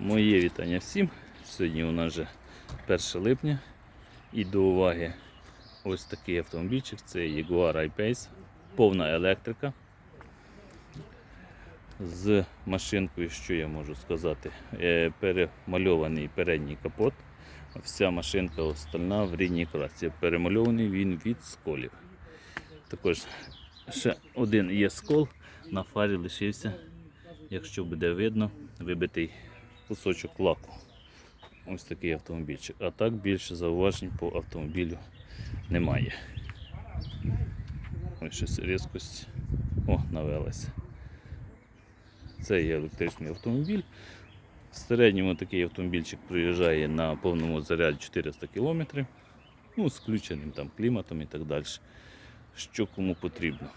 Моє вітання всім. Сьогодні у нас вже 1 липня. І до уваги ось такий автомобільчик. Це Jaguar I-Pace, повна електрика. З машинкою, що я можу сказати, е, перемальований передній капот. Вся машинка остальна в рідній красі. Перемальований він від сколів. Також ще один є скол, на фарі лишився, якщо буде видно, вибитий кусочок лаку. Ось такий автомобільчик. А так більше зауважень по автомобілю немає. Ось щось різкость. О, навелася. Це є електричний автомобіль. В середньому такий автомобільчик проїжджає на повному заряді 400 км. Ну, з включеним там кліматом і так далі. Що кому потрібно.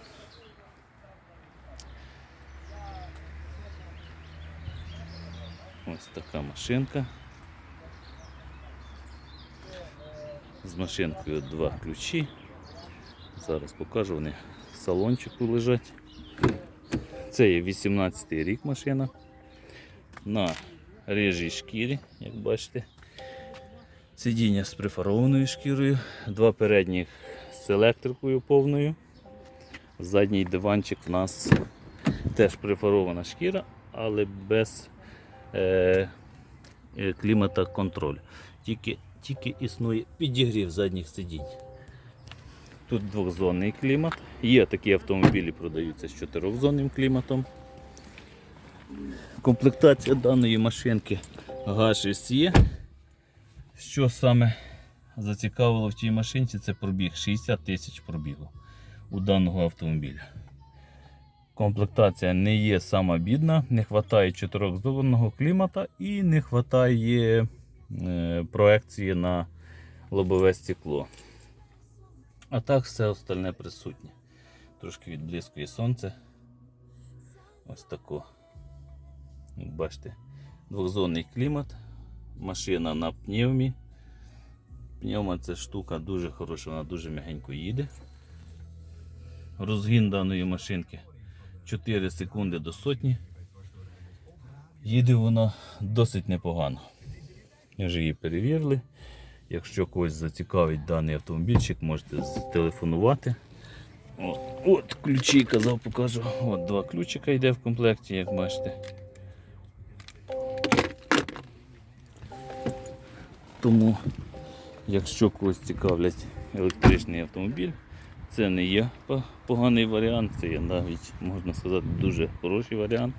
Ось така машинка. З машинкою два ключі. Зараз покажу, вони в салончику лежать. Це є 18 й рік машина. На рижій шкірі, як бачите. Сидіння з прифарованою шкірою, два передніх з електрикою повною. Задній диванчик у нас теж прифарована шкіра, але без е, е, контроль. Тільки, тільки існує підігрів задніх сидінь. Тут двохзонний клімат. Є такі автомобілі, продаються з чотирьохзонним кліматом. Комплектація даної машинки ГАШ є. Що саме зацікавило в тій машинці, це пробіг 60 тисяч пробігу у даного автомобіля. Комплектація не є сама бідна, не вистачає чотирьохзонного клімата і не вистачає е, проекції на лобове стекло. А так все остальне присутнє. Трошки відблискує сонце. Ось тако. Як Бачите, двохзонний клімат, машина на пневмі. Пневма це штука дуже хороша, вона дуже м'ягенько їде. Розгін даної машинки 4 секунди до сотні. Їде вона досить непогано. Ми вже її перевірили. Якщо когось зацікавить даний автомобільчик, можете зателефонувати. От, от ключі казав, покажу. От два ключика йде в комплекті, як бачите. Тому, якщо когось цікавлять електричний автомобіль, це не є поганий варіант, це є навіть, можна сказати, дуже хороший варіант.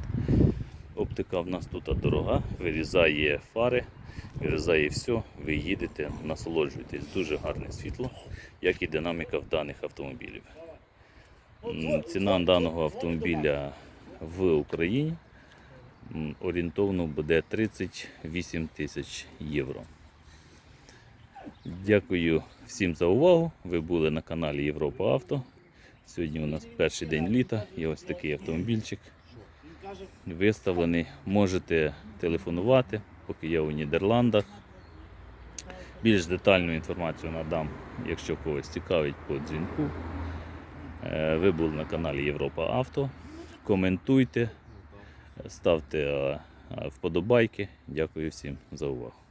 Оптика в нас тут дорога, вирізає фари, вирізає все, ви їдете, насолоджуєтесь, дуже гарне світло, як і динаміка в даних автомобілів. Ціна даного автомобіля в Україні орієнтовно буде 38 тисяч євро. Дякую всім за увагу. Ви були на каналі Європа Авто. Сьогодні у нас перший день літа і ось такий автомобільчик виставлений. Можете телефонувати, поки я у Нідерландах. Більш детальну інформацію надам, якщо когось цікавить по дзвінку. Е, Ви були на каналі Європа Авто. Коментуйте, ставте е, вподобайки. Дякую всім за увагу.